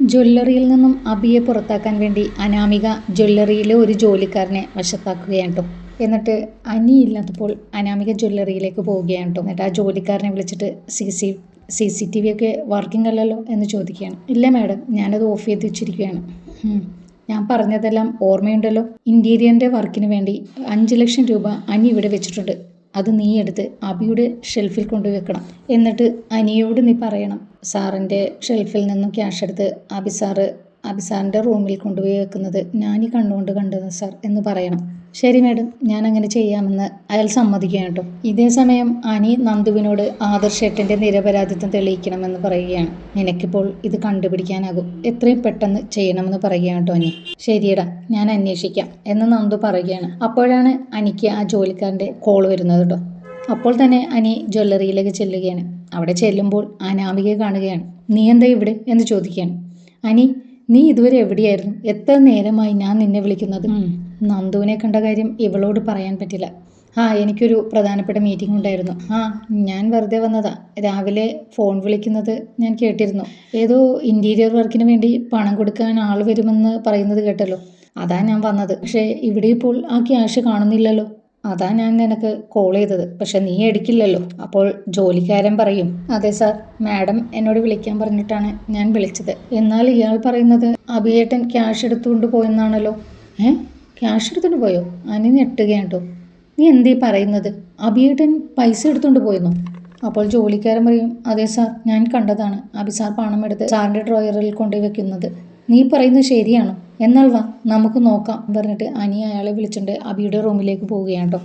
ജ്വല്ലറിയിൽ നിന്നും അബിയെ പുറത്താക്കാൻ വേണ്ടി അനാമിക ജ്വല്ലറിയിലെ ഒരു ജോലിക്കാരനെ വശത്താക്കുകയാണ് കേട്ടോ എന്നിട്ട് അനി ഇല്ലാത്തപ്പോൾ അനാമിക ജ്വല്ലറിയിലേക്ക് പോവുകയാണ് കേട്ടോ എന്നിട്ട് ആ ജോലിക്കാരനെ വിളിച്ചിട്ട് C C C C T V ഒക്കെ വർക്കിംഗ് അല്ലല്ലോ എന്ന് ചോദിക്കുകയാണ്. ഇല്ല മാഡം ഞാനത് ഓഫ് ചെയ്ത് വെച്ചിരിക്കുകയാണ്. ഞാൻ പറഞ്ഞതെല്ലാം ഓർമ്മയുണ്ടല്ലോ. ഇന്റീരിയറിന്റെ വർക്കിന് വേണ്ടി അഞ്ച് ലക്ഷം രൂപ അനി ഇവിടെ വെച്ചിട്ടുണ്ട്. അത് നീ എടുത്ത് അബിയുടെ ഷെൽഫിൽ കൊണ്ടുവെക്കണം. എന്നിട്ട് അനിയോട് നീ പറയണം. സാറിന്റെ ഷെൽഫിൽ നിന്നും ക്യാഷ് എടുത്ത് അബി സാറ് അബി സാറിന്റെ റൂമിൽ കൊണ്ടുപോയി വെക്കുന്നത് ഈ കണ്ണുകൊണ്ട് കണ്ടത് സാർ എന്ന് പറയണം. ശരി മാഡം ഞാൻ അങ്ങനെ ചെയ്യാമെന്ന് അയാൾ സമ്മതിക്കുകയാണ് കേട്ടോ. ഇതേ സമയം അനി നന്ദുവിനോട് ആദർശേട്ടന്റെ നിരപരാധിത്വം തെളിയിക്കണമെന്ന് പറയുകയാണ്. നിനക്കിപ്പോൾ ഇത് കണ്ടുപിടിക്കാനാകും. എത്രയും പെട്ടെന്ന് ചെയ്യണമെന്ന് പറയുകയാണ് കേട്ടോ അനി. ശരിയടാ ഞാൻ അന്വേഷിക്കാം എന്ന് നന്ദു പറയുകയാണ്. അപ്പോഴാണ് അനിക്ക് ആ ജോലിക്കാരന്റെ കോൾ വരുന്നത് കേട്ടോ. അപ്പോൾ തന്നെ അനി ജ്വല്ലറിയിലേക്ക് ചെല്ലുകയാണ്. അവിടെ ചെല്ലുമ്പോൾ അനാമികയെ കാണുകയാണ്. നീ എന്താ ഇവിടെ? എന്ന് ചോദിക്കുകയാണ്. അനി നീ ഇതുവരെ എവിടെയായിരുന്നു? എത്ര നേരമായി ഞാൻ നിന്നെ വിളിക്കുന്നത്? നന്ദുവിനെ കണ്ട കാര്യം ഇവളോട് പറയാൻ പറ്റില്ല. ആ എനിക്കൊരു പ്രധാനപ്പെട്ട മീറ്റിംഗ് ഉണ്ടായിരുന്നു. ആ ഞാൻ വെറുതെ വന്നതാ. രാവിലെ ഫോൺ വിളിക്കുന്നത് ഞാൻ കേട്ടിരുന്നു. ഏതോ ഇന്റീരിയർ വർക്കിന് വേണ്ടി പണം കൊടുക്കാൻ ആൾ വരുമെന്ന് പറയുന്നത് കേട്ടല്ലോ. അതാ ഞാൻ വന്നത്. പക്ഷേ ഇവിടെ ഇപ്പോൾ ആ ക്യാഷ് കാണുന്നില്ലല്ലോ. അതാ ഞാൻ നിനക്ക് കോൾ ചെയ്തത്. പക്ഷെ നീ എടുക്കില്ലല്ലോ. അപ്പോൾ ജോലിക്കാരൻ പറയും അതെ സർ മാഡം എന്നോട് വിളിക്കാൻ പറഞ്ഞിട്ടാണ് ഞാൻ വിളിച്ചത്. എന്നാൽ ഇയാൾ പറയുന്നത് അഭിയേട്ടൻ ക്യാഷ് എടുത്തുകൊണ്ട് പോയെന്നാണല്ലോ. ഏ? ക്യാഷ് എടുത്തുകൊണ്ട് പോയോ? അനി ഞെട്ടുകയാണ് കേട്ടോ നീ എന്തീ പറയുന്നത്? അഭിയേട്ടൻ പൈസ എടുത്തുകൊണ്ട് പോയെന്നോ? അപ്പോൾ ജോലിക്കാരൻ പറയും അതെ സാർ ഞാൻ കണ്ടതാണ്. അഭി പണം എടുത്ത് സാറിന്റെ ഡ്രോയറിൽ കൊണ്ടുപോയി വെക്കുന്നത്. നീ പറയുന്നത് ശരിയാണോ? എന്നാൽ വാ നമുക്ക് നോക്കാം പറഞ്ഞിട്ട് അനി അയാളെ വിളിച്ചിട്ട് അബിയുടെ റൂമിലേക്ക് പോവുകയാണ് കേട്ടോ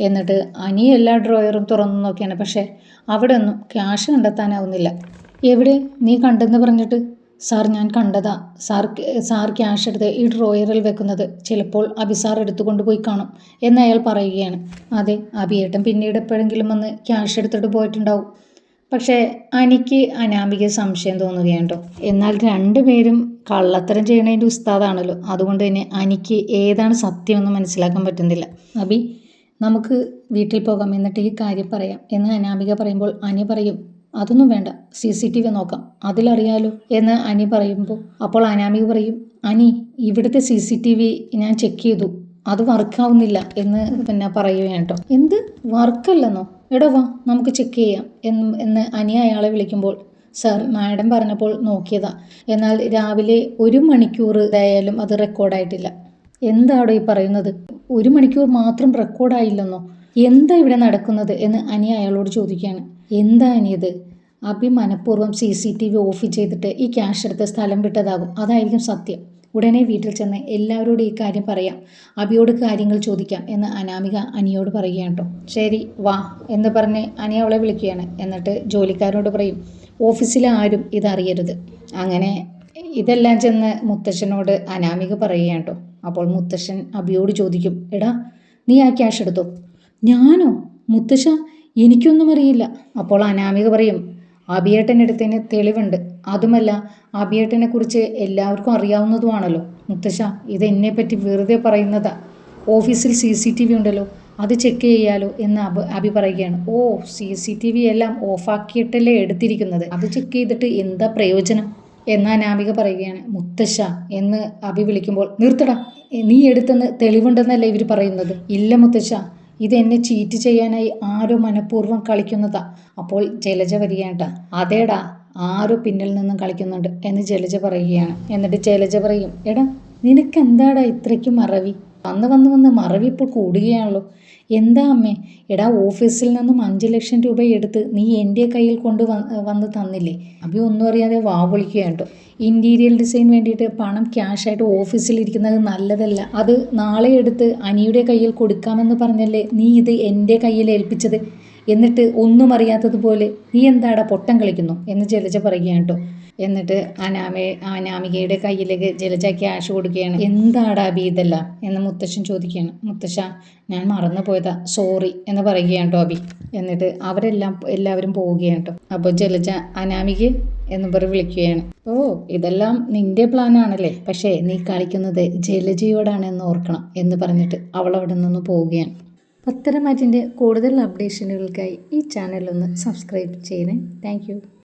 എന്നിട്ട് അനി എല്ലാ ഡ്രോയറും തുറന്നു നോക്കിയാണ് പക്ഷേ അവിടെ ഒന്നും ക്യാഷ് കണ്ടെത്താനാവുന്നില്ല. എവിടെ? നീ കണ്ടെന്ന് പറഞ്ഞിട്ട്? സാർ ഞാൻ കണ്ടതാ. സാർ സാർ ക്യാഷ് എടുത്ത് ഈ ഡ്രോയറിൽ വെക്കുന്നത്. ചിലപ്പോൾ അബി സാർ എടുത്തുകൊണ്ട് പോയി കാണും എന്ന് അയാൾ പറയുകയാണ്. അതെ അബിയേട്ടൻ പിന്നീട് എപ്പോഴെങ്കിലും വന്ന് ക്യാഷ് എടുത്തിട്ട് പോയിട്ടുണ്ടാവും. പക്ഷേ അനിക്ക് അനാമിക സംശയം തോന്നുകയാണ് കേട്ടോ എന്നാൽ രണ്ടുപേരും കള്ളത്തരം ചെയ്യണതിന്റെ ഉസ്താദാണല്ലോ. അതുകൊണ്ട് തന്നെ അനിക്ക് ഏതാണ് സത്യമെന്ന് മനസ്സിലാക്കാൻ പറ്റുന്നില്ല. അബി നമുക്ക് വീട്ടിൽ പോകാം. എന്നിട്ട് ഈ കാര്യം പറയാം. എന്ന് അനാമിക പറയുമ്പോൾ അനി പറയും അതൊന്നും വേണ്ട. സി സി ടി വി നോക്കാം. അതിലറിയാലോ. എന്ന് അനി പറയുമ്പോൾ അപ്പോൾ അനാമിക പറയും അനി ഇവിടുത്തെ സി സി ടി വി ഞാൻ ചെക്ക് ചെയ്തു. അത് വർക്കാവുന്നില്ല എന്ന് പിന്നെ പറയുകയാണ് കേട്ടോ. എന്ത്? വർക്കല്ലെന്നോ എടോ വാ നമുക്ക് ചെക്ക് ചെയ്യാം. എന്ന് എന്ന് അനി അയാളെ വിളിക്കുമ്പോൾ സാർ മാഡം പറഞ്ഞപ്പോൾ നോക്കിയതാ. എന്നാൽ രാവിലെ ഒരു മണിക്കൂർ ഇതായാലും അത് റെക്കോർഡായിട്ടില്ല. എന്താടോ ഈ പറയുന്നത്? ഒരു മണിക്കൂർ മാത്രം റെക്കോർഡായില്ലെന്നോ? എന്താ ഇവിടെ നടക്കുന്നത് എന്ന് അനി അയാളോട് ചോദിക്കുകയാണ്. എന്താ അനിയത് Abhi മനഃപൂർവം C C T V off ചെയ്തിട്ട് ഈ ക്യാഷ് എടുത്ത് സ്ഥലം വിട്ടതാകും. അതായിരിക്കും സത്യം. ഉടനെ വീട്ടിൽ ചെന്ന് എല്ലാവരോടും ഈ കാര്യം പറയാം. അബിയോട് കാര്യങ്ങൾ ചോദിക്കാം എന്ന് അനാമിക അനിയോട് പറയുകയാണ് കേട്ടോ. ശരി വാ എന്ന് പറഞ്ഞ് അനി അവളെ വിളിക്കുകയാണ്. എന്നിട്ട് ജോലിക്കാരോട് പറയും ഓഫീസിലെ ആരും ഇതറിയരുത്. അങ്ങനെ ഇതെല്ലാം ചെന്ന് മുത്തശ്ശനോട് അനാമിക പറയുകയാണ് കേട്ടോ അപ്പോൾ മുത്തശ്ശൻ അബിയോട് ചോദിക്കും എടാ നീ ആ ക്യാഷ് എടുത്തോ? ഞാനോ? മുത്തശ്ശ എനിക്കൊന്നും അറിയില്ല. അപ്പോൾ അനാമിക പറയും അബിയേട്ടൻ എടുത്തതിന് തെളിവുണ്ട്. അതുമല്ല അബിയേട്ടനെ കുറിച്ച് എല്ലാവർക്കും അറിയാവുന്നതുമാണല്ലോ. മുത്തശ്ശ ഇത് എന്നെപ്പറ്റി വെറുതെ പറയുന്നതാ. ഓഫീസിൽ സി സി ടി വി ഉണ്ടല്ലോ. അത് ചെക്ക് ചെയ്യാലോ എന്ന് അബ് അബി പറയുകയാണ്. ഓ സി സി ടി വി എല്ലാം ഓഫാക്കിയിട്ടല്ലേ എടുത്തിരിക്കുന്നത്. അത് ചെക്ക് ചെയ്തിട്ട് എന്താ പ്രയോജനം? എന്ന് അനാമിക പറയുകയാണ്. മുത്തശ്ശ എന്ന് അബി വിളിക്കുമ്പോൾ നിർത്തടാ. നീ എടുത്തെന്ന് തെളിവുണ്ടെന്നല്ലേ ഇവർ പറയുന്നത്? ഇല്ല മുത്തശ്ശ. എന്നെ ചീറ്റ് ചെയ്യാനായി ആരോ മനഃപൂർവം കളിക്കുന്നതാ. അപ്പോൾ ജലജ വരികയാട്ടാ അതേടാ ആരോ പിന്നിൽ നിന്നും കളിക്കുന്നുണ്ട് എന്ന് ജലജ പറയുകയാണ്. എന്നിട്ട് ജലജ പറയും എടാ നിനക്ക് എന്താടാ ഇത്രയ്ക്ക് മറവി? വന്ന് വന്ന് വന്ന് മറവി ഇപ്പോൾ കൂടുകയാണല്ലോ. എന്താ അമ്മേ? എടാ ഓഫീസിൽ നിന്നും അഞ്ച് ലക്ഷം രൂപ എടുത്ത് നീ എന്റെ കയ്യിൽ കൊണ്ട് വന്ന് തന്നില്ലേ? അഭി ഒന്നും അറിയാതെ വാ വിളിക്കുകയാണ് കേട്ടോ. ഇന്റീരിയർ ഡിസൈൻ വേണ്ടിയിട്ട് പണം ക്യാഷായിട്ട് ഓഫീസിൽ ഇരിക്കുന്നത് നല്ലതല്ല. അത് നാളെ എടുത്ത് അനിയുടെ കയ്യിൽ കൊടുക്കാമെന്ന് പറഞ്ഞല്ലേ നീ ഇത് എന്റെ കയ്യിൽ ഏൽപ്പിച്ചത്? എന്നിട്ട് ഒന്നും അറിയാത്തതുപോലെ നീ എന്താടാ പൊട്ടം കളിക്കുന്നു? എന്ന് ചെലച്ച പറയുകയാണ് കേട്ടോ. എന്നിട്ട് അനാമയെ അനാമികയുടെ കയ്യിലേക്ക് ജലജ ക്യാഷ് കൊടുക്കുകയാണ്. എന്താടാ അബി ഇതെല്ലാം? എന്ന് മുത്തശ്ശൻ ചോദിക്കുകയാണ്. മുത്തശ്ശ ഞാൻ മറന്നു പോയതാ സോറി എന്ന് പറയുകയാണ് ടോബി. എന്നിട്ട് അവരെല്ലാം എല്ലാവരും പോവുകയാണ് കേട്ടോ. അപ്പോൾ ജലജ അനാമിക എന്ന് പറഞ്ഞ് വിളിക്കുകയാണ്. ഓ ഇതെല്ലാം നിന്റെ പ്ലാനാണല്ലേ പക്ഷേ നീ കളിക്കുന്നത് ജലജയോടാണ് എന്ന് ഓർക്കണം എന്ന് പറഞ്ഞിട്ട് അവൾ അവിടെ നിന്ന് പോവുകയാണ്. പത്തരമാറ്റിന്റെ കൂടുതൽ അപ്ഡേഷനുകൾക്കായി ഈ ചാനലൊന്ന് സബ്സ്ക്രൈബ് ചെയ്യണേ. താങ്ക്